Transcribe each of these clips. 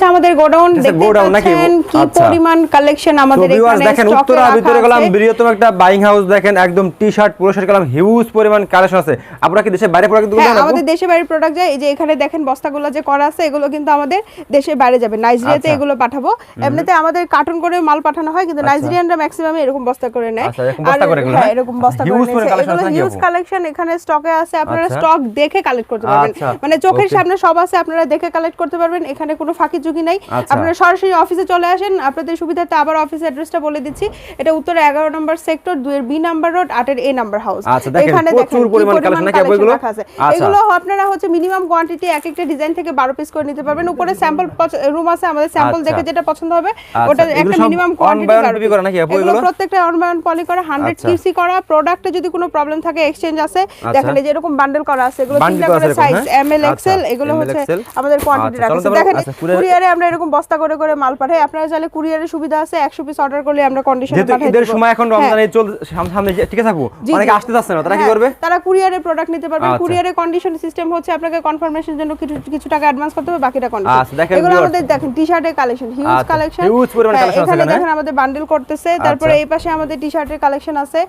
হচ্ছে আমাদের গোডাউন আচ্ছা, দেখতে নাকি? কি আচ্ছা। পরিমাণ কালেকশন আমাদের এখানে দেখেন উত্তরা ভিতরে গেলাম বৃহত্তম একটা বাইং হাউস দেখেন একদম টি শার্ট পুরো শার্ট গেলাম হিউজ পরিমাণ কালেকশন আছে। আপনারা কি দেশের বাইরে প্রোডাক্ট হ্যাঁ দেন আমাদের দেশে বাইরে প্রোডাক্ট যায় এই যে এখানে দেখেন বস্তাগুলো যে করা আছে এগুলো কিন্তু আমাদের দেশের বাইরে যাবে। নাইজেরিয়াতে আচ্ছা। এগুলো পাঠাবো। এমনিতে আমাদের কার্টুন করে মাল পাঠানো হয় কিন্তু নাইজেরিয়ানরা ম্যাক্সিমাম এরকম বস্তা করে নেয়। এরকম বস্তা করে এগুলো, হ্যাঁ? এরকম বস্তা করে এগুলো হিউজ কালেকশন এখানে স্টকে আছে আপনারা। স্টক দেখে কালেক্ট করতে পারবেন। মানে চোখের সামনে সব আছে আপনারা দেখে কালেক্ট করতে পারবেন। এখানে কোনো ফাঁকি ঝুঁকি নাই আচ্ছা। আপনারা সরাসরি অফিসে চলে আসেন আপনাদের সুবিধার্থে আবার অফিস অ্যাড্রেসটা বলে দিচ্ছি এটা উত্তরে এগারো নম্বর সেক্টর দুইয়ের বি নাম্বার রোড আটের এ নাম্বার হাউস আচ্ছা, দেখেন, এগুলো? আচ্ছা। এগুলো আপনারা হচ্ছে মিনিমাম কোয়ান্টিটি এক একটা ডিজাইন থেকে বারো পিস করে নিতে পারবেন উপরে স্যাম্পল রুম আছে আমাদের স্যাম্পল আচ্ছা। দেখে যেটা পছন্দ হবে ওটা একটা মিনিমাম কোয়ান্টিটি করা নাকি এগুলো? প্রত্যেকটা অনবায়ন পলি করা হান্ড্রেড। কিউসি করা প্রোডাক্টে যদি কোনো প্রবলেম থাকে এক্সচেঞ্জ আছে দেখেন এই যে এরকম বান্ডেল করা আছে এগুলো তিনটা করে সাইজ? এম এল এক্সেল এগুলো হচ্ছে আমাদের কোয়ান্টিটি রাখা দেখেন courier- কুরিয়ারে আমরা এরকম বস্তা করে করে মাল পাঠাই। আপনারা চাইলে কুরিয়ারের সুবিধা আছে একশো পিস অর্ডার করলে আমরা কন্ডিশনে পাঠাই ঈদের সময় এখন হ্যাঁ। রমজানে চল সামনে ঠিক আছে আপু অনেকে আসতে যাচ্ছে না তারা কি হ্যাঁ, করবে? তারা কুরিয়ারে প্রোডাক্ট নিতে পারবে। কুরিয়ারে কন্ডিশন সিস্টেম হচ্ছে আপনাকে কনফার্মেশন জন্য কিছু কিছু টাকা অ্যাডভান্স করতে হবে বাকিটা কন্ডিশন আচ্ছা, দেখেন এগুলো আমাদের দেখেন টি শার্টের কালেকশন হিউজ কালেকশন huge পরিমাণ আছে এখানে। দেখেন আমাদের বান্ডেল করতেছে। তারপরে আচ্ছা। এই পাশে আমাদের টি শার্টের কালেকশন আছে।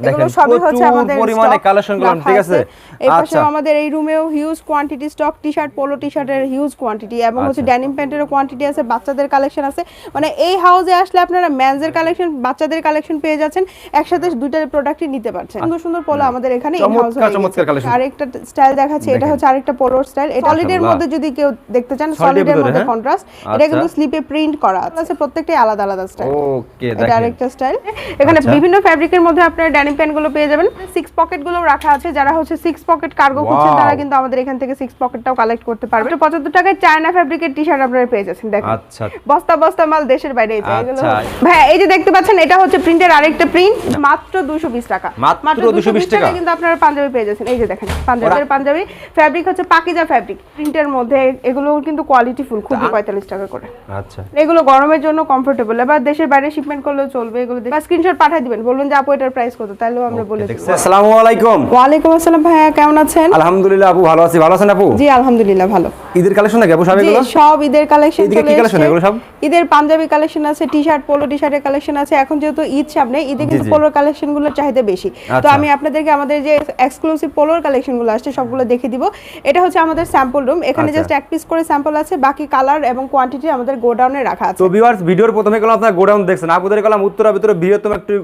দেখেন, প্রচুর পরিমাণে গুলো, রাখা ঠিক আছে? এই আচ্ছা। আমাদের এই রুমেও huge quantity stock T shirt polo T শার্টের হিউজ কোয়ান্টিটি এবং হচ্ছে আচ্ছা। ড্যানিম প্যান্টেরও কোয়ান্টিটি আছে বাচ্চাদের কালেকশন আছে মানে এই হাউসে আসলে আপনারা মেন্সের কালেকশন বাচ্চাদের কালেকশন পেয়ে যাচ্ছেন একসাথে দুইটা প্রোডাক্টই নিতে পারছেন সুন্দর সুন্দর পোলো আমাদের এখানে হয়ে গেছে। collection। আরেকটা স্টাইল দেখাচ্ছি এটা হচ্ছে আরেকটা পোলোর স্টাইল এটা সলিডের মধ্যে যদি কেউ দেখতে চান সলিডের মধ্যে হ্যাঁ? কন্ট্রাস্ট এটা আচ্ছা। কিন্তু স্লিপে প্রিন্ট করা আছে প্রত্যেকটাই আলাদা আলাদা স্টাইল ওকে এটা আরেকটা স্টাইল এখানে আচ্ছা। বিভিন্ন ফ্যাব্রিকের মধ্যে আপনারা ড্যানিম প্যান্টগুলো পেয়ে যাবেন। সিক্স পকেটগুলো রাখা আছে। যারা হচ্ছে সিক্স পকেট কার্গো খুঁজছেন তারা কিন্তু আমাদের এখান থেকে সিক্স পকেটটাও কালেক্ট করতে পারবেন। পঁচাত্তর টাকায় চায়না ফ্যাব্রিকের টি শার্ট আপনারা পেয়ে যাচ্ছেন দেখেন। আচ্ছা। বস্তা বস্তা মাল দেশের বাইরে আচ্ছা। ভাই এই যে দেখতে পাচ্ছেন এটা হচ্ছে প্রিন্টের আরেকটা প্রিন্ট মাত্র 220 টাকা। মাত্র 220 টাকা? কিন্তু আপনারা পাঞ্জাবি পেয়ে যাচ্ছেন। এই যে দেখেন পাঞ্জাবের পাঞ্জাবি। ফ্যাব্রিক হচ্ছে পাকিজা ফ্যাব্রিক প্রিন্টের মধ্যে এগুলো কিন্তু কোয়ালিটি ফুল খুবই 45 টাকা করে। আচ্ছা। এগুলো গরমের জন্য কমফোর্টেবল এবার দেশের বাইরে শিপমেন্ট করলেও চলবে এগুলো স্ক্রিনশট পাঠিয়ে দিবেন। বলবেন যে আপু এটার প্রাইস কত? আমরা বলে আসসালামু আলাইকুম। ওয়ালাইকুম আসসালাম ভাইয়া কেমন আছেন? আলহামদুলিল্লাহ আপু ভালো আছি। ভালো আছেন আপু? জি আলহামদুলিল্লাহ ভালো। ঈদের কালেকশন নাকি আপু সব জি এগুলো সব ঈদের কালেকশন এদিকে কি collection এগুলো সব? ঈদের পাঞ্জাবি কালেকশন আছে টি শার্ট পোলো টি শার্টের কালেকশন আছে। এখন যেহেতু ঈদ সামনে ঈদে কিন্তু পোলোর কালেকশন চাহিদা বেশি। তো আচ্ছা। আমি আপনাদেরকে আমাদের যে এক্সক্লুসিভ পোলোর কালেকশনগুলো আসছে সবগুলো দেখে দিব। এটা হচ্ছে আমাদের স্যাম্পল রুম এখানে আচ্ছা। জাস্ট এক পিস করে স্যাম্পল আছে বাকি কালার এবং কোয়ান্টিটি আমাদের গোডাউনে রাখা আছে। তো ভিউয়ার্স ভিডিওর প্রথমে গেলাম আপনার গোডাউন দেখছেন। আপুদের গেলাম উত্তরা ভিতরে বৃহত্তম একটি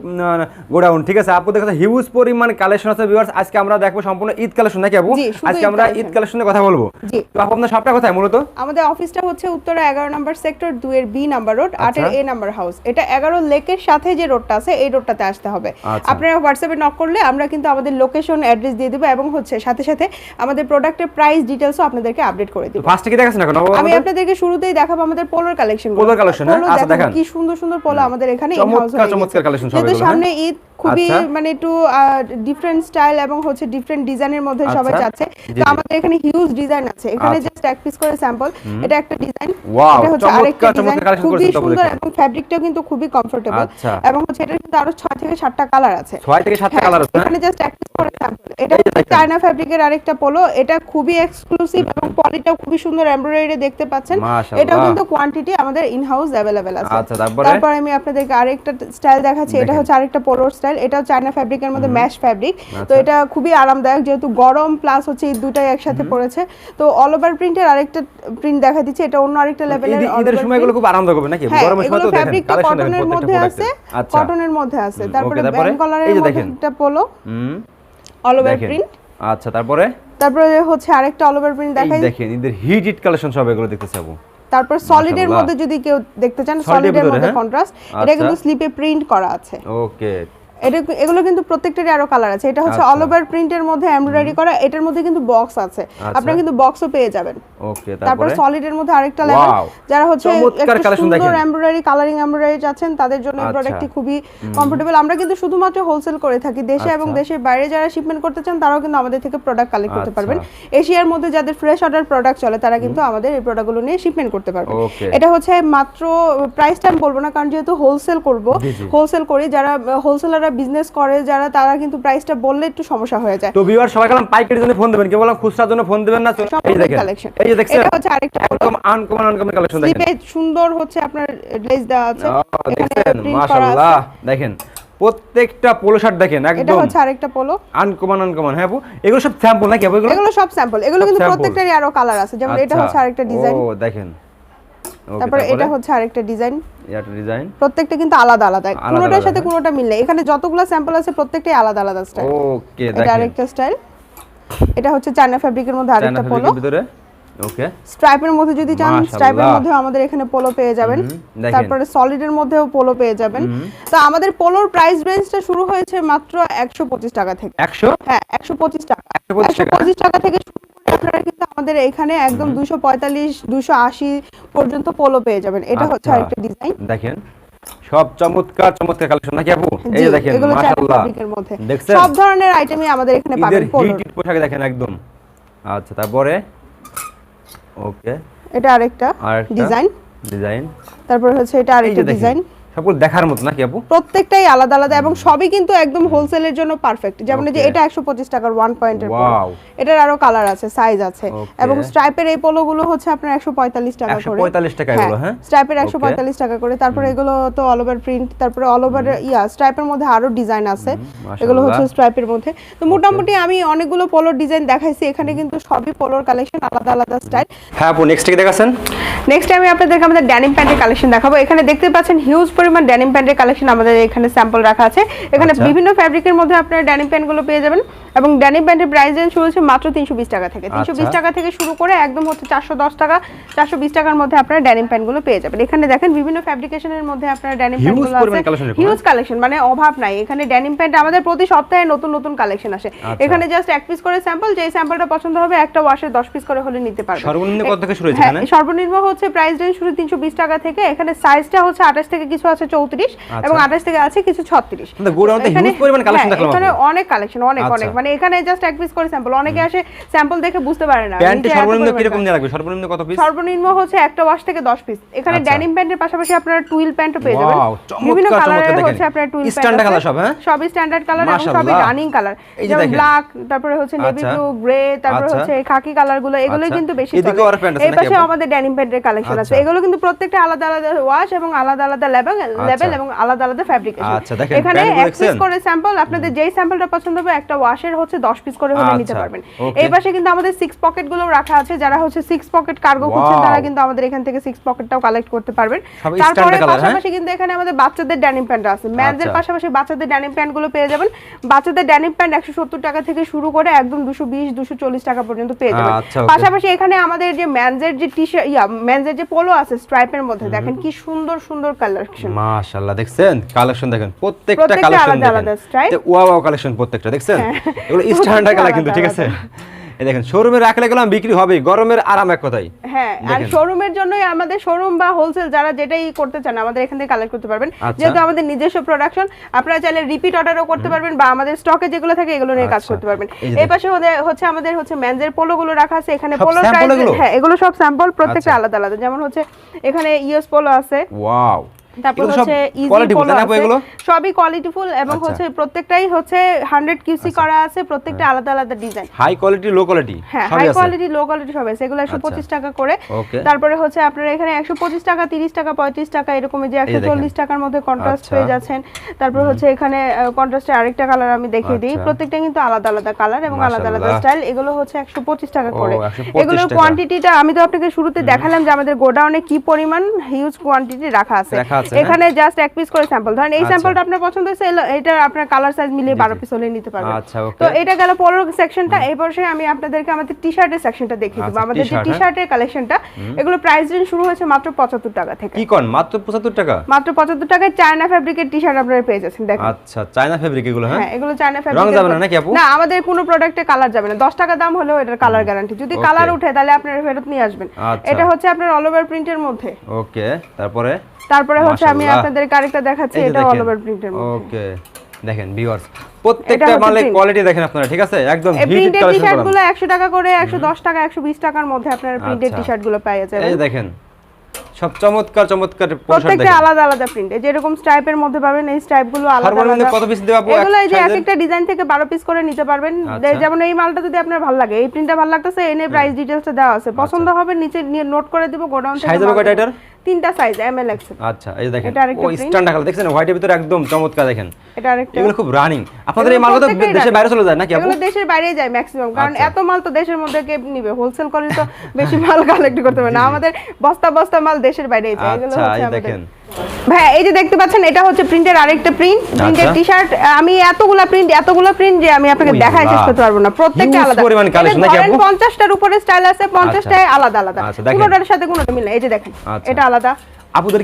গোডাউন ঠিক আছে আপুদের কাছে হিউজ পরিমাণ কালেকশন আছে ভিউয়ার্স আজকে আমরা দেখব সম্পূর্ণ ঈদ কালেকশন নাকি আপু আজকে আমরা ঈদ কালেকশনের কথা বলব। জি। তো আপু আপনার সবটা কোথায় মূলত? আমাদের অফিসটা হচ্ছে উত্তরা এগারো নম্বর সেক্টর দুয়ের বি নাম্বার রোড আটের আচ্ছা। এ নাম্বার হাউস এটা এগারো লেকের সাথে যে রোডটা আছে এই রোডটাতে আসতে হবে। আচ্ছা। আপনারা হোয়াটসঅ্যাপে নক করলে আমরা কিন্তু আমাদের লোকেশন অ্যাড্রেস দিয়ে দেবো এবং হচ্ছে সাথে সাথে আমাদের প্রোডাক্টের প্রাইস ডিটেলসও আপনাদেরকে আপডেট করে দিব। ফার্স্টে কি দেখাচ্ছেন এখন? আমি? আপনাদেরকে শুরুতেই দেখাবো আমাদের পোলোর কালেকশন collection, হ্যাঁ? আচ্ছা, দেখান। কি সুন্দর সুন্দর পোলো আমাদের এখানে চমৎকার, চমৎকার collection সব যেহেতু সামনে ঈদ খুবই আচ্ছা। মানে একটু ডিফারেন্ট স্টাইল এবং হচ্ছে ডিফারেন্ট ডিজাইনের মধ্যে সবাই আচ্ছা। চাচ্ছে তো আমাদের এখানে হিউজ ডিজাইন আছে। এখানে আচ্ছা। জাস্ট এক পিস করে স্যাম্পল এটা একটা ডিজাইন এটা হচ্ছে আরেকটা ডিজাইন collection খুবই সুন্দর এবং ফ্যাব্রিকটাও কিন্তু খুবই কমফোর্টেবল আচ্ছা। এবং হচ্ছে এটা কিন্তু আরও 6 থেকে 7টা কালার আছে। ছয় থেকে সাতটা হ্যাঁ, কালার আছে হ্যাঁ? এখানে জাস্ট এক পিস করে স্যাম্পল এটা হচ্ছে চায়না ফ্যাব্রিকের আরেকটা পোলো এটা খুবই এক্সক্লুসিভ এবং পলিটাও খুবই সুন্দর এমব্রয়ডারি দেখতে পাচ্ছেন। এটাও কিন্তু কোয়ান্টিটি আমাদের ইন হাউস অ্যাভেলেবেল আছে। আচ্ছা, তারপরে? তারপরে আমি আপনাদেরকে আরেকটা স্টাইল দেখাচ্ছি। এটা হচ্ছে আরেকটা পোলোর স্টাইল এটাও চায়না ফ্যাব্রিকের মধ্যে ম্যাশ ফ্যাব্রিক তো আচ্ছা। এটা খুবই আরামদায়ক যেহেতু গরম প্লাস হচ্ছে এই দুটাই একসাথে পড়েছে। তো অল ওভার প্রিন্টের আরেকটা প্রিন্ট দেখা দিচ্ছে এটা অন্য আরেকটা লেভেলের ঈদের সময় এগুলো খুব আরামদায়ক হবে নাকি? হ্যাঁ গরমের সময় তো দেখেন কটনের মধ্যে আছে আচ্ছা। কটনের মধ্যে আছে। তারপরে? ব্যান্ড কালারের মধ্যে একটা পোলো অল ওভার প্রিন্ট আচ্ছা তারপরে? তারপরে হচ্ছে আরেকটা অল ওভার প্রিন্ট দেখাই। দেখেন ঈদের হিট হিট কালেকশন সব এগুলো দেখতেছি আপু তারপর সলিডের মাশাআল্লাহ। মধ্যে যদি কেউ দেখতে চান Solid এর মধ্যে হ্যাঁ? কন্ট্রাস্ট এটা আচ্ছা। কিন্তু স্লিপে প্রিন্ট করা আছে। ওকে এটা এগুলো কিন্তু প্রত্যেকটারই আরও কালার আছে। এটা হচ্ছে আচ্ছা। অল ওভার প্রিন্টের মধ্যে এমব্রয়ডারি করা। এটার মধ্যে কিন্তু বক্স আছে। আচ্ছা। আপনারা কিন্তু বক্সও পেয়ে যাবেন। ওকে তারপর তারপরে? সলিডের মধ্যে আরেকটা লেভেল যারা হচ্ছে একটু সুন্দর এমব্রয়ডারি কালারিং এমব্রয়ডারি চাচ্ছেন তাদের জন্য এই আচ্ছা। প্রোডাক্টটি খুবই কমফোর্টেবল আমরা কিন্তু শুধুমাত্র হোলসেল করে থাকি। দেশে এবং আচ্ছা। দেশের বাইরে যারা শিপমেন্ট করতে চান তারাও কিন্তু আমাদের থেকে প্রোডাক্ট কালেক্ট করতে আচ্ছা। পারবেন। এশিয়ার মধ্যে যাদের ফ্রেশ অর্ডার প্রোডাক্ট চলে তারা কিন্তু আমাদের এই প্রোডাক্টগুলো নিয়ে শিপমেন্ট করতে পারবে এটা হচ্ছে মাত্র প্রাইসটা আমি বলব না কারণ যেহেতু হোলসেল করব। হোলসেল করি যারা হোলসেলাররা যারা বিজনেস করে যারা তারা কিন্তু প্রাইসটা বললে একটু সমস্যা হয়ে যায়। তো ভিউয়ার সবাই কালাম পাইকারির জন্য ফোন দেবেন কেউ বললাম খুচরার জন্য ফোন দেবেন না এই দেখেন এই যে দেখছেন এটা হচ্ছে আরেকটা একদম আনকমন আনকমন কালেকশন দেখেন। সুন্দর হচ্ছে আপনার লেস দেওয়া আছে। করা মাশাআল্লাহ দেখেন প্রত্যেকটা পোলো শার্ট দেখেন একদম। এটা হচ্ছে আরেকটা পোলো আনকমন আনকমন হ্যাঁ আপু? এগুলো সব স্যাম্পল নাকি আপু এগুলো? এগুলো সব স্যাম্পল এগুলো কিন্তু? প্রত্যেকটারই আরও কালার আছে। যেমন এটা আচ্ছা। হচ্ছে আরেকটা ডিজাইন ও দেখেন। তারপরে এটা হচ্ছে আরেকটা ডিজাইন এটা ডিজাইন প্রত্যেকটা কিন্তু আলাদা আলাদা কোনোটার সাথে হ্যাঁ। কোনোটা মিললে এখানে যতগুলো স্যাম্পল আছে প্রত্যেকটাই আলাদা আলাদা স্টাইল ওকে এটা আরেকটা স্টাইল এটা হচ্ছে চায়না ফ্যাব্রিকের মধ্যে আরেকটা পোলো ফেব্রিকের ভিতরে? ওকে স্ট্রাইপের মধ্যে যদি চান স্ট্রাইপের মধ্যেও আমাদের এখানে পোলো পেয়ে যাবেন। তারপরে সলিডের মধ্যেও পোলো পেয়ে যাবেন। তো আমাদের পোলোর প্রাইস রেঞ্জটা শুরু হয়েছে মাত্র একশো পঁচিশ টাকা থেকে। 100 হ্যাঁ একশো পঁচিশ টাকা। 125 একশো পঁচিশ টাকা থেকে শুরু আপনারা কিন্তু আমাদের এখানে একদম দুশো পঁয়তাল্লিশ দুশো আশি পর্যন্ত পোলো পেয়ে যাবেন। এটা হচ্ছে আচ্ছা। আরেকটা ডিজাইন দেখেন সব চমৎকার চমৎকার কালেকশন। নাকি আপু? এই যে দেখেন মাশাআল্লাহ। দেখছেন? সব ধরনের আইটেমই আমাদের এখানে পাবেন পোলোর হিট পোশাকে দেখেন একদম। আচ্ছা তারপরে? ওকে। এটা আরেকটা ডিজাইন ডিজাইন তারপরে হচ্ছে এটা আরেকটা ডিজাইন সবগুলো দেখার মতো নাকি আপু? প্রত্যেকটাই আলাদা আলাদা এবং সবই কিন্তু একদম হোলসেলের জন্য পারফেক্ট যেমন যে এটা একশো পঁচিশ টাকার ওয়ান পয়েন্টের. এটার আরও কালার আছে সাইজ আছে। এবং স্ট্রাইপের এই পোলোগুলো হচ্ছে আপনার একশো পয়তাল্লিশ টাকা করে। 145 টাকা এগুলো, হ্যাঁ? স্ট্রাইপের একশো পঁয়তাল্লিশ টাকা করে। তারপরে এগুলো তো অল ওভার প্রিন্ট তারপরে অল ওভার ইয়া স্ট্রাইপের মধ্যে আরও ডিজাইন আছে। এগুলো হচ্ছে স্ট্রাইপের মধ্যে। তো মোটামুটি আমি অনেকগুলো পোলোর ডিজাইন দেখাইছি। এখানে কিন্তু সবই পোলোর কালেকশন আলাদা আলাদা স্টাইল হ্যাঁ আপু নেক্সট কি দেখাছেন নেক্সট আমি আপনাদেরকে আমাদের ড্যানিম প্যান্টের কালেকশন দেখাবো। এখানে দেখতে পাচ্ছেন হিউজ পরিমাণ ড্যানিম প্যান্টের কালেকশন আমাদের এখানে স্যাম্পল রাখা আছে। এখানে আচ্ছা। বিভিন্ন ফ্যাব্রিকের মধ্যে আপনারা ড্যানিম প্যান্টগুলো পেয়ে যাবেন এবং ড্যানিম প্যান্টের প্রাইস রেঞ্জ শুরু হচ্ছে মাত্র তিনশো বিশ টাকা থেকে। তিনশো বিশ আচ্ছা। টাকা থেকে শুরু করে একদম হচ্ছে চারশো দশ টাকা চারশো বিশ টাকার মধ্যে আপনারা ড্যানিম প্যান্টগুলো পেয়ে যাবেন। এখানে দেখেন বিভিন্ন ফ্যাব্রিকেশনের মধ্যে আপনারা ড্যানিম প্যান্টগুলো আছে। হিউজ কালেকশন মানে অভাব নাই। এখানে ড্যানিম প্যান্ট আমাদের প্রতি সপ্তাহে নতুন নতুন কালেকশন আসে। আচ্ছা। এখানে জাস্ট এক পিস করে স্যাম্পল যেই স্যাম্পলটা পছন্দ হবে একটা ওয়াশে দশ পিস করে হলে নিতে পারবেন। সর্বনিম্ন কত থেকে শুরু হয়েছে হ্যাঁ, সর্বনিম্ন হচ্ছে প্রাইস রেঞ্জ শুরু তিনশো বিশ টাকা থেকে। এখানে সাইজটা হচ্ছে আঠাশ থেকে কিছু আছে চৌত্রিশ আচ্ছা। এবং আঠাশ থেকে আছে কিছু ছত্রিশ এখানে- হ্যাঁ, দেখলাম এখানে আপু। অনেক কালেকশন অনেক আচ্ছা। অনেক মানে এখানে জাস্ট এক পিস করে স্যাম্পল অনেকে আসে স্যাম্পল দেখে বুঝতে পারে না প্যান্টে সর্বনিম্ন কীরকম রাখবে সর্বনিম্ন কত পিস সর্বনিম্ন হচ্ছে একটা ওয়াশ থেকে দশ পিস এখানে আচ্ছা। ড্যানিম প্যান্টের পাশাপাশি আপনারা টুইল প্যান্টও পেয়ে যাবেন বিভিন্ন কালারের হচ্ছে আপনার টুইল সব, হ্যাঁ? সবই স্ট্যান্ডার্ড কালার এবং সবই রানিং কালার যেমন ব্ল্যাক তারপরে হচ্ছে নেভি আচ্ছা। ব্লু গ্রে তারপরে আচ্ছা। হচ্ছে খাকি কালারগুলো এগুলোই আচ্ছা। কিন্তু বেশি চলে প্যান্ট এই পাশে আমাদের ড্যানিম প্যান্টের কালেকশন আছে আচ্ছা। এগুলো কিন্তু প্রত্যেকটা আলাদা আলাদা ওয়াশ এবং আলাদা আলাদা লেভেল লেভেল এবং আলাদা আলাদা ফ্যাব্রিকেশন আচ্ছা, দেখেন, এখানে এক পিস করে স্যাম্পল আপনাদের যেই স্যাম্পলটা পছন্দ হবে একটা ওয়াশের হচ্ছে 10 পিস করে হলে নিতে আচ্ছা, পারবেন। এই পাশে কিন্তু আমাদের সিক্স পকেটগুলো রাখা আছে যারা হচ্ছে সিক্স পকেট কার্গো খুঁজছেন তারা কিন্তু আমাদের এখান থেকে সিক্স পকেটটাও কালেক্ট করতে পারবেন। তারপরে হ্যাঁ? পাশাপাশি কিন্তু এখানে আমাদের বাচ্চাদের ড্যানিম প্যান্ট আছে। ম্যানদের আচ্ছা। পাশাপাশি বাচ্চাদের ড্যানিম প্যান্টগুলো পেয়ে যাবেন। বাচ্চাদের ড্যানিম প্যান্ট একশো সত্তর টাকা থেকে শুরু করে একদম দুশো বিশ দুশো চল্লিশ টাকা পর্যন্ত পেয়ে যাবেন। আচ্ছা, পাশাপাশি এখানে আমাদের যে ম্যানজের যে টি শার্ট ইয়া ম্যানজের যে পোলো আছে স্ট্রাইপের মধ্যে দেখেন কি সুন্দর সুন্দর কালেকশন মাশাআল্লাহ দেখছেন? কালেকশন দেখেন প্রত্যেকটা কালেকশন। দেখেন। ওয়া ওয়া কালেকশন প্রত্যেকটা দেখছেন? এগুলো স্ট্যান্ডার্ড কালার কিন্তু ঠিক আছে? এই দেখেন শোরুমে রাখলে এগুলো বিক্রি হবে গরমের আরাম এক কথাই হ্যাঁ আর শোরুমের জন্যই আমাদের শোরুম বা হোলসেল যারা যেটাই করতে চান আমাদের এখান থেকে কালেক্ট করতে পারবেন। আচ্ছা। যেহেতু আমাদের নিজস্ব প্রোডাকশন আপনারা চাইলে রিপিট অর্ডারও করতে পারবেন বা আমাদের স্টকে যেগুলো থাকে এগুলো নিয়ে কাজ আচ্ছা। করতে পারবেন। এই পাশে হচ্ছে আমাদের হচ্ছে মেনজের পোলো গুলো রাখা আছে এখানে এগুলো? হ্যাঁ এগুলো সব স্যাম্পল প্রত্যেকটা আচ্ছা। আলাদা আলাদা। যেমন হচ্ছে এখানে ইউএস পোলো আছে। ওয়াও তারপর হচ্ছে ইজি এগুলো? সবই কোয়ালিটিফুল এবং আচ্ছা। হচ্ছে প্রত্যেকটাই হচ্ছে 100 কিউসি করা আছে প্রত্যেকটা আলাদা আলাদা design high quality low quality হ্যাঁ হাই কোয়ালিটি লো কোয়ালিটি সব আছে। এগুলো একশো পঁচিশ টাকা করে। তারপরে হচ্ছে আপনারা এখানে একশো পঁচিশ টাকা তিরিশ টাকা পঁয়ত্রিশ টাকা এরকম যে একশো চল্লিশ টাকার মধ্যে কন্ট্রাস্ট আচ্ছা। পেয়ে যাচ্ছেন। তারপর হচ্ছে এখানে কন্ট্রাস্টে আরেকটা কালার আমি দেখিয়ে দিই। আচ্ছা। প্রত্যেকটা কিন্তু আলাদা আলাদা কালার এবং আলাদা আলাদা স্টাইল এগুলো হচ্ছে একশো পঁচিশ টাকা করে। এগুলোর। কোয়ান্টিটিটা আমি তো আপনাকে শুরুতে দেখালাম যে আমাদের গোডাউনে কি পরিমাণ হিউজ কোয়ান্টিটি রাখা আছে। আছে, হ্যাঁ। এখানে জাস্ট এক পিস করে স্যাম্পল ধরেন এই আচ্ছা। স্যাম্পলটা আপনার পছন্দ হয়েছে এটা আপনার কালার সাইজ মিলিয়ে বারো পিস হলে নিতে পারবেন। আচ্ছা, okay. তো এটা গেল পরের সেকশনটা এই পাশে আমি আপনাদেরকে আমাদের টি শার্টের সেকশনটা দেখিয়ে দেবো। আচ্ছা, আমাদের যে টি হ্যাঁ? শার্টের কালেকশনটা এগুলো প্রাইস রেঞ্জ শুরু হয়েছে মাত্র পঁচাত্তর টাকা থেকে। কি কোন? মাত্র 75 টাকা? মাত্র পঁচাত্তর টাকায় চায়না ফ্যাব্রিকের টি শার্ট আপনারা পেয়ে যাচ্ছেন দেখেন। আচ্ছা চায়না ফেব্রিক এগুলো হ্যাঁ? হ্যাঁ এগুলো চায়না রং যাবে না নাকি আপু? না আমাদের কোনো প্রোডাক্টে কালার যাবে না। দশ টাকা দাম হলেও এটার কালার গ্যারান্টি যদি কালার উঠে তাহলে আপনারা ফেরত নিয়ে আসবেন। আচ্ছা। এটা হচ্ছে আপনার অল ওভার প্রিন্টের মধ্যে। ওকে তারপরে? তারপরে হচ্ছে আমি। আপনাদেরকে আরেকটা দেখাচ্ছি যে এটা অল। ওভার প্রিন্টের মধ্যে। ওকে দেখেন ভিউয়ার্স প্রত্যেকটা হচ্ছে মালে print। কোয়ালিটি দেখেন আপনারা ঠিক আছে? একদম এই হিট প্রিন্টের টি কালেকশন শার্টগুলো একশো টাকা করে একশো দশ টাকা একশো বিশ টাকার মধ্যে আপনারা প্রিন্টের আচ্ছা। টি শার্টগুলো পেয়ে এই যাবেন যে দেখেন সব চমৎকার চমৎকার প্রত্যেকটা আলাদা আলাদা প্রিন্ট যেরকম স্ট্রাইপের মধ্যে পাবেন এই স্ট্রাইপগুলো আলাদা আলাদা। কত পিস দেবো আপু এগুলো এই যে এক একটা ডিজাইন থেকে বারো পিস করে নিতে পারবেন। আচ্ছা। যেমন এই মালটা যদি আপনার ভালো লাগে এই প্রিন্টটা ভালো লাগতেছে এনে প্রাইস ডিটেইলসটা দেওয়া আছে। পছন্দ হবে নিচে নিয়ে নোট করে দিব গোডাউন থেকে Size হবে কয়টা এটার? তিনটা সাইজ এম এল এক্সেল আচ্ছা এই দেখেন এটা আরেকটা ও print। স্ট্যান্ড রাখা দেখছেন? হোয়াইটের ভিতরে একদম চমৎকার দেখেন। এটা আরেকটা। এগুলো খুব রানিং আপনাদের এই মালগুলো দেশের। বাইরে চলে যায় নাকি আপু? এগুলো দেশের বাইরে যায় ম্যাক্সিমাম কারণ আচ্ছা। এত মাল তো দেশের মধ্যে কে নিবে? হোলসেল করলে তো বেশি মাল কালেক্ট করতে হবে না। আমাদের বস্তা বস্তা মাল দেশের বাইরেই যায়। এগুলো আচ্ছা দেখেন। ভাই এই যে দেখতে পাচ্ছেন এটা হচ্ছে প্রিন্টের আরেকটা প্রিন্ট প্রিন্টের আচ্ছা। টি শার্ট আমি এতগুলা প্রিন্ট এতগুলা প্রিন্ট যে আমি আপনাকে ওই দেখায় শেষ করতে পারব না। প্রত্যেকটা আলাদা। পরিমাণ collection নাকি আপু? উপরে স্টাইল আছে পঞ্চাশটায় আলাদা আলাদা। আচ্ছা, কোনোটার সাথে কোনোটা মিলে এই যে দেখেন আচ্ছা। এটা আলাদা।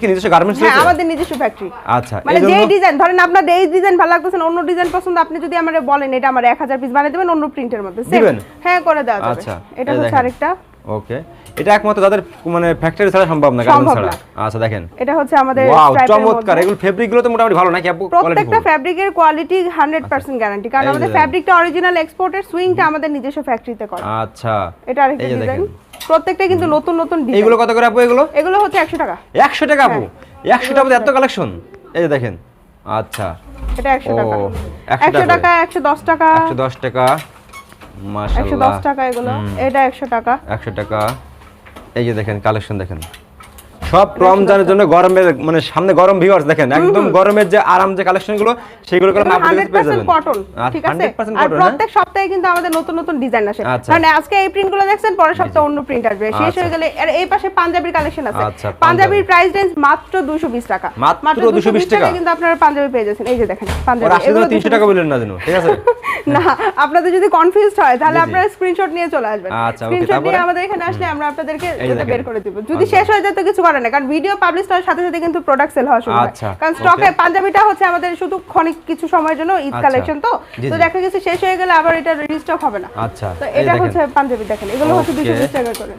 কি নিজস্ব গার্মেন্টস হ্যাঁ আমাদের নিজস্ব ফ্যাক্টরি আচ্ছা মানে যেই ডিজাইন ধরেন আপনার এই ডিজাইন ভালো লাগতেছে অন্য ডিজাইন পছন্দ আপনি যদি আমারে বলেন এটা আমার এক হাজার পিস বানিয়ে দেবেন অন্য প্রিন্টের মধ্যে। দিবেন? হ্যাঁ করে দেওয়া যাবে। আচ্ছা, এটা হচ্ছে আরেকটা। ওকে এটা একমাত্র যাদের মানে ফ্যাক্টরি ছাড়া সম্ভব না গার্মেন্টস ছাড়া। আচ্ছা দেখেন। এটা হচ্ছে আমাদের ওয়াও চমৎকার। এগুলো ফেব্রিকগুলো তো মোটামুটি ভালো নাকি আপু? প্রত্যেকটা ফ্যাব্রিকের কোয়ালিটি হান্ড্রেড পার্সেন্ট গ্যারান্টি কারণ আমাদের। ফ্যাব্রিকটা অরিজিনাল এক্সপোর্টের সুইংটা আমাদের নিজস্ব ফ্যাক্টরিতে করা। আচ্ছা। এটা আরেকটা ডিজাইন দেখেন। প্রত্যেকটা কিন্তু নতুন নতুন ডিজাইন এইগুলো কত করে আপু এগুলো? এগুলো হচ্ছে একশো টাকা। একশো টাকা আপু? হ্যাঁ। একশো টাকা এত কালেকশন এই যে দেখেন। আচ্ছা। এটা একশো টাকা। 100 একশো টাকা টাকা একশো দশ টাকা। একশো দশ টাকা। একশো মাশাল্লাহ দশ টাকা এগুলো। এটা একশো টাকা। একশো টাকা। এই যে দেখেন কালেকশন দেখেন। সব রমজানের জন্য গরমের মানে সামনে গরম ভিউয়ার্স দেখেন একদম গরমের যে আরাম যে কালেকশনগুলো সেগুলো করে আপনাদের কাছে পেয়ে যাবেন কটন ঠিক আছে? আর হ্যাঁ? প্রত্যেক সপ্তাহে কিন্তু আমাদের নতুন নতুন ডিজাইন আসে। আচ্ছা। মানে আজকে এই প্রিন্টগুলো দেখছেন পরের সপ্তাহে অন্য প্রিন্ট আসবে। শেষ আচ্ছা। হয়ে গেলে আর এই পাশে পাঞ্জাবির কালেকশন আছে। আচ্ছা, পাঞ্জাবির প্রাইস রেঞ্জ মাত্র দুশো বিশ টাকা। মাত্র 220 টাকা? কিন্তু আপনারা পাঞ্জাবি পেয়ে যাচ্ছেন। এই যে দেখেন পাঞ্জাবি। এগুলো তিনশো 220 টাকা বললেন না যেন ঠিক আছে? না আপনাদের যদি কনফিউজড হয় তাহলে। আপনারা স্ক্রিনশট নিয়ে চলে আসবেন। স্ক্রিনশট নিয়ে আমাদের এখানে আসলে আমরা আপনাদেরকে বের করে দিব। যদি। শেষ হয়ে যায় তো কিছু করে না কারণ ভিডিও পাবলিশ হওয়ার সাথে সাথে কিন্তু প্রোডাক্ট সেল হওয়া শুরু হয়। আচ্ছা, কারণ স্টকে পাঞ্জাবিটা হচ্ছে আমাদের শুধু ক্ষণিক কিছু সময়ের জন্য ঈদ আচ্ছা। কালেকশন তো। তো দেখা গেছে শেষ হয়ে গেলে আবার এটা রিস্টক হবে না। আচ্ছা তো এটা হচ্ছে পাঞ্জাবি দেখেন। এগুলো হচ্ছে Okay. দুশো বিশ টাকা করে।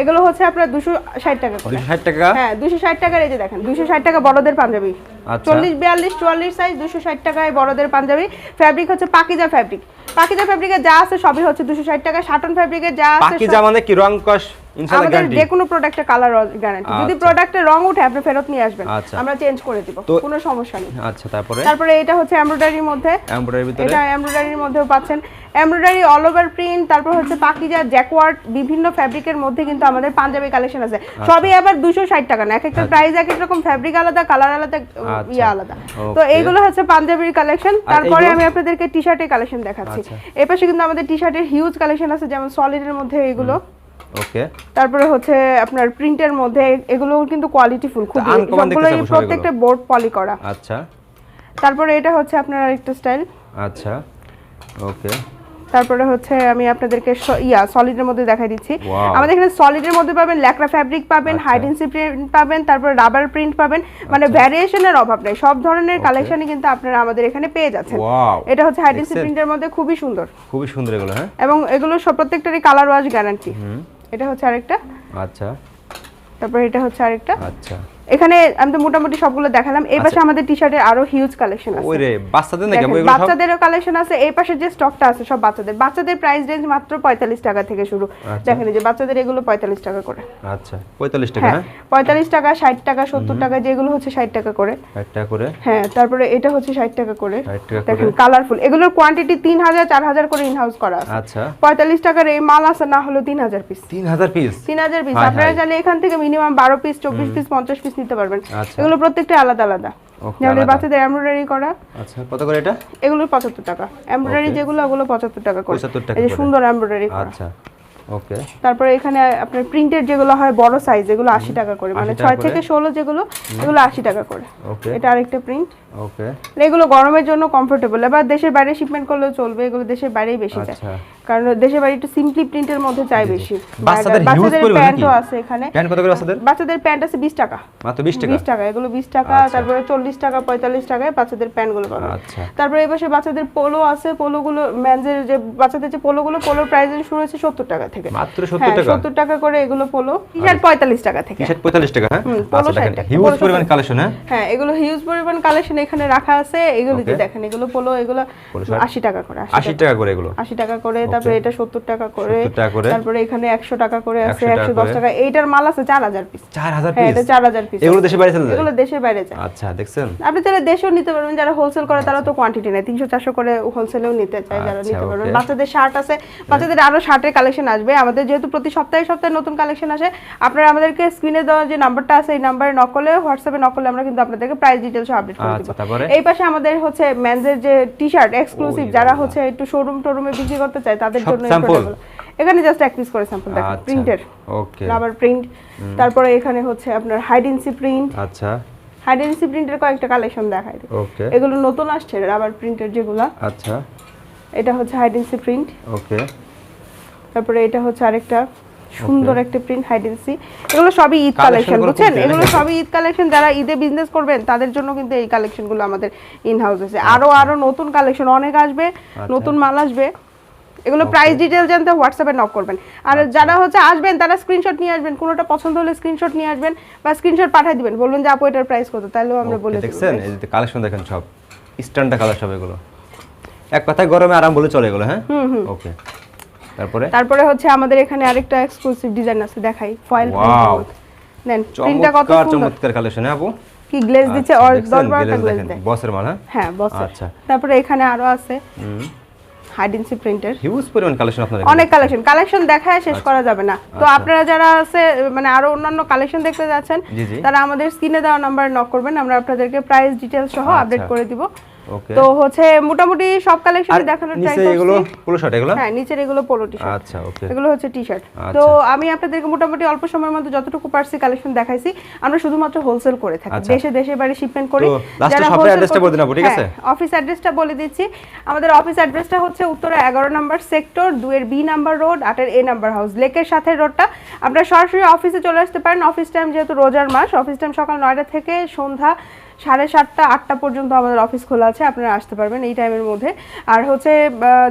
এগুলো হচ্ছে আপনার দুশো ষাট টাকা করে। দুশো ষাট টাকা? হ্যাঁ দুশো ষাট টাকার এই যে দেখেন দুশো ষাট টাকা বড়দের পাঞ্জাবি। আচ্ছা। চল্লিশ বিয়াল্লিশ চুয়াল্লিশ সাইজ দুশো ষাট টাকায় বড়দের পাঞ্জাবি। ফ্যাব্রিক হচ্ছে পাকিজা ফ্যাব্রিক পাকিজা ফ্যাব্রিকের যা আছে সবই হচ্ছে দুশো ষাট টাকা। সাটন ফ্যাব্রিকের যা আছে যা মানে কি? রং ইনশাআল্লাহ আমাদের যে কোনো প্রোডাক্টের কালার গ্যারান্টি যদি আচ্ছা। প্রোডাক্টের রং উঠে আপনি ফেরত নিয়ে আসবেন। আচ্ছা। আমরা চেঞ্জ করে দিব কোনো সমস্যা নেই। আচ্ছা তারপরে? তারপরে এটা হচ্ছে এমব্রয়ডারির মধ্যে। এমব্রয়ডারির ভিতরে? এটা এমব্রয়ডারির মধ্যেও পাচ্ছেন। এমব্রয়ডারি অল ওভার প্রিন্ট তারপর হচ্ছে পাকিজা জ্যাকওয়ার্ড বিভিন্ন ফ্যাব্রিকের মধ্যে কিন্তু আমাদের পাঞ্জাবি কালেকশন আছে। সবই আবার দুশো ষাট টাকা না এক একটা প্রাইস এক এক রকম ফ্যাব্রিক আলাদা কালার আলাদা আচ্ছা। ইয়ে আলাদা। তো এইগুলো হচ্ছে পাঞ্জাবির কালেকশন তারপরে আমি আপনাদেরকে টি শার্টের কালেকশন দেখাচ্ছি। আচ্ছা। এই পাশে কিন্তু আমাদের টি শার্টের হিউজ কালেকশন আছে যেমন সলিডের মধ্যে এগুলো। ওকে তারপরে হচ্ছে আপনার প্রিন্টের মধ্যে এগুলো কিন্তু খুব দেখতেছি সবগুলোই আপু সবগুলো। প্রত্যেকটা বোর্ড পলি করা। আচ্ছা। তারপরে এটা হচ্ছে আপনার আরেকটা স্টাইল আচ্ছা। ওকে তারপরে হচ্ছে আমি আপনাদেরকে ইয়া সলিডের মধ্যে দেখাই দিচ্ছি। আমাদের এখানে সলিডের মধ্যে পাবেন ল্যাকড়া ফ্যাব্রিক পাবেন আচ্ছা। হাইডেন্সি প্রিন্ট পাবেন তারপরে রাবার প্রিন্ট পাবেন। মানে ভ্যারিয়েশনের অভাব নেই। সব ধরনের কালেকশনই কিন্তু আপনারা আমাদের এখানে পেয়ে যাচ্ছেন। এটা হচ্ছে হাইডেন্সি? প্রিন্টের মধ্যে খুবই সুন্দর। খুবই সুন্দর এগুলো হ্যাঁ? এবং এগুলো সব প্রত্যেকটারই কালার ওয়াশ গ্যারান্টি হুম। এটা হচ্ছে আরেকটা। আচ্ছা। তারপর এটা হচ্ছে আরেকটা। আচ্ছা। এখানে আমি তো মোটামুটি সবগুলো দেখালাম। এই পাশে আমাদের টি শার্টের আরও হিউজ কালেকশন আছে। ওই রে বাচ্চাদের নাকি? সব বাচ্চাদেরও কালেকশন আছে। এই পাশে যে স্টকটা আছে সব বাচ্চাদের। বাচ্চাদের প্রাইস রেঞ্জ মাত্র পঁয়তাল্লিশ টাকা থেকে শুরু। আচ্ছা। দেখেন এই যে বাচ্চাদের এগুলো পঁয়তাল্লিশ টাকা করে। আচ্ছা পঁয়তাল্লিশ টাকা হ্যাঁ হ্যাঁ পঁয়তাল্লিশ টাকা ষাট টাকা সত্তর টাকা যেগুলো হচ্ছে ষাট টাকা করে। ষাট টাকা করে। হ্যাঁ তারপরে এটা হচ্ছে ষাট টাকা করে। 60 টাকা করে। দেখেন কালারফুল এগুলোর কোয়ান্টিটি তিন হাজার চার হাজার করে ইনহাউস করা আছে। আচ্ছা। পঁয়তাল্লিশ টাকার এই মাল আছে না হলো তিন হাজার পিস তিন হাজার পিস তিন হাজার পিস আপনারা জানেন এখান থেকে মিনিমাম বারো পিস চব্বিশ পিস পঞ্চাশ পিস নিতে পারবেন। আচ্ছা। এগুলো প্রত্যেকটা আলাদা আলাদা। যেমন বাচ্চাদের এমব্রয়ডারি করা। আচ্ছা কত করে এটা? এগুলো পঁচাত্তর টাকা। এমব্রয়ডারি যেগুলো ওগুলো পঁচাত্তর টাকা করে। 75 টাকা এই যে সুন্দর এমব্রয়ডারি করা। আচ্ছা ওকে। তারপরে এখানে আপনার প্রিন্টেড যেগুলো হয় বড় সাইজ এগুলো আশি টাকা করে। মানে টাকা ছয় থেকে ষোলো যেগুলো এগুলো আশি টাকা করে। ওকে। এটা আরেকটা প্রিন্ট ওকে এগুলো গরমের জন্য কমফোর্টেবল এবার দেশের বাইরে শিপমেন্ট করলেও চলবে এগুলো দেশের বাইরেই বেশি যায় আচ্ছা কারণ দেশের বাইরে একটু সিম্পলি প্রিন্টের মধ্যে চাই বেশি। বাচ্চাদের প্যান্টও আছে এখানে। প্যান্ট কত করে বাচ্চাদের? বাচ্চাদের প্যান্ট আছে বিশ টাকা। মাত্র বিশ টাকা? বিশ টাকা এগুলো বিশ টাকা আচ্ছা। তারপরে চল্লিশ টাকা পঁয়তাল্লিশ টাকায় বাচ্চাদের প্যান্টগুলো পাবেন আচ্ছা। তারপরে এই পাশে বাচ্চাদের পোলো আছে পোলোগুলো ম্যানজের যে বাচ্চাদের যে পোলোগুলো পোলোর প্রাইস শুরু হয়েছে সত্তর টাকা থেকে। মাত্র সত্তর হ্যাঁ টাকা? সত্তর টাকা করে এগুলো পোলো টি শার্ট পঁয়তাল্লিশ টাকা থেকে। টি শার্ট পঁয়তাল্লিশ টাকা হ্যাঁ? টাকা, হিউজ পরিমাণ কালেকশন হ্যাঁ? হ্যাঁ এগুলো হিউজ পরিমাণ কালেকশন এখানে রাখা আছে এগুলো যে. দেখেন এগুলো পোলো এগুলো পোলো শার্ট? আশি টাকা করে আশি টাকা। করে এগুলো? আশি টাকা করে তারপরে এটা সত্তর টাকা করে 70 টাকা করে। তারপরে এখানে একশো টাকা করে আছে 100 টাকা দশ এইটার মাল আছে চার হাজার পিস চার হাজার হ্যাঁ এটা পিস চার হাজার পিস এগুলো দেশে বাইরে চলে যায়? এগুলো দেশের বাইরে যায়। আচ্ছা দেখছেন? আপনি চাইলে দেশেও নিতে পারবেন যারা হোলসেল করে তারা তো কোয়ান্টিটি নেয়। তিনশো চারশো করে হোলসেলেও নিতে চায় যারা আচ্ছা, নিতে পারবেন। বাচ্চাদের শার্ট আছে বাচ্চাদের আরও শার্টের কালেকশন আসবে। আমাদের যেহেতু প্রতি সপ্তাহে সপ্তাহে নতুন কালেকশন আসে আপনারা আমাদেরকে স্ক্রিনে দেওয়া যে নাম্বারটা আছে এই নাম্বারে নক করলে হোয়াটসঅ্যাপে নক করলে আমরা কিন্তু আপনাদেরকে প্রাইস ডিটেলস আপডেট করে আচ্ছা, এই পাশে আমাদের হচ্ছে মেনজের যে টি শার্ট এক্সক্লুসিভ যারা হচ্ছে একটু শোরুম টোরুমে বিক্রি করতে চায় তাদের জন্য। এখানে জাস্ট এক পিস করে স্যাম্পল আচ্ছা প্রিন্টের ওকে রাবার প্রিন্ট তারপরে এখানে হচ্ছে আপনার হাইডেন্সি প্রিন্ট আচ্ছা। হাইডেন্সি প্রিন্টের কয়েকটা কালেকশন দেখাই। ওকে এগুলো নতুন আসছে রাবার প্রিন্টের যেগুলা। আচ্ছা। এটা হচ্ছে হাইডেন্সি প্রিন্ট ওকে তারপরে এটা হচ্ছে আরেকটা। সুন্দর একটা প্রিন্ট হাইডেন্সি এগুলো সবই ঈদ কালেকশন বুঝছেন? এগুলো সবই ঈদ কালেকশন যারা ঈদে বিজনেস করবেন তাদের জন্য কিন্তু এই কালেকশনগুলো আমাদের ইন হাউস আছে আরও আরও নতুন কালেকশন অনেক আসবে নতুন মাল আসবে। এগুলো প্রাইস ডিটেল জানতে হোয়াটসঅ্যাপে নক করবেন। আর যারা হচ্ছে আসবেন তারা স্ক্রিনশট নিয়ে আসবেন। কোনোটা পছন্দ হলে স্ক্রিনশট নিয়ে আসবেন বা স্ক্রিনশট পাঠিয়ে দিবেন। বলবেন যে আপু এটার প্রাইস কত? তাহলেও আমরা বলে দেব। দেখছেন এই যে কালেকশন দেখেন সব। স্ট্যান্ডার্ড কালার সব এগুলো। এক কথায় গরমে আরাম বলে চলে এগুলো হ্যাঁ? ওকে তারপরে? তারপরে হচ্ছে আমাদের এখানে আরেকটা এক্সক্লুসিভ ডিজাইন আছে দেখাই। ফয়েল! নেন প্রিন্টটা কত সুন্দর। চমৎকার কালেকশন হ্যাঁ আপু? কি গ্লেজ দিচ্ছে আচ্ছা, আর দেখছেন? দশ গ্লেজ দেখেন, দেয়। বসের মাল হ্যাঁ? হ্যাঁ বস আচ্ছা। তারপরে এখানে আরও আছে হাইডেন্সি প্রিন্টের হিউজ পরিমাণ কালেকশন আপনাদের অনেক কালেকশন কালেকশন দেখায় শেষ করা যাবে না। তো আচ্ছা। আপনারা যারা আছে মানে আরও অন্যান্য কালেকশন দেখতে যাচ্ছেন। তারা আমাদের স্ক্রিনে দেওয়া নাম্বার নক করবেন আমরা আপনাদেরকে প্রাইস ডিটেলস সহ আচ্ছা। আপডেট করে দিব। তো হচ্ছে মোটামুটি সব কালেকশন দেখানোর ট্রাই নিচে এগুলো করছি। পুরো শার্ট এগুলো? হ্যাঁ নিচের এগুলো পোলো টি শার্ট আচ্ছা ওকে এগুলো হচ্ছে টি শার্ট আচ্ছা। তো আমি আপনাদেরকে মোটামুটি অল্প সময়ের মধ্যে যতটুকু পারছি কালেকশন দেখাইছি। আমরা শুধুমাত্র হোলসেল করে থাকি। আচ্ছা। দেশে দেশে বাইরে শিপমেন্ট করি। তো last এ shop টা বলে দিন ঠিক আছে? অফিস অ্যাড্রেসটা বলে দিচ্ছি। আমাদের অফিস অ্যাড্রেসটা হচ্ছে উত্তরে এগারো নাম্বার সেক্টর দুয়ের বি নাম্বার রোড আটের এ নাম্বার হাউস লেকের সাথে রোডটা আপনারা সরাসরি অফিসে চলে আসতে পারেন। অফিস টাইম যেহেতু রোজার মাস অফিস টাইম সকাল নয়টা থেকে সন্ধ্যা সাড়ে সাতটা আটটা পর্যন্ত আমাদের অফিস খোলা আছে আপনারা আসতে পারবেন এই টাইমের মধ্যে। আর হচ্ছে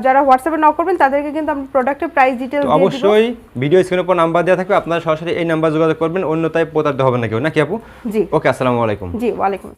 যারা হোয়াটসঅ্যাপে নক করবেন তাদেরকে কিন্তু আমরা প্রোডাক্টের প্রাইস ডিটেল অবশ্যই ভিডিও স্ক্রিনের উপর নাম্বার দেওয়া থাকবে আপনারা সরাসরি এই নাম্বার যোগাযোগ করবেন অন্যতায় প্রতারিত হবে না কেউ। নাকি আপু? জি। ওকে আসসালামু আলাইকুম। জি ওয়ালাইকুম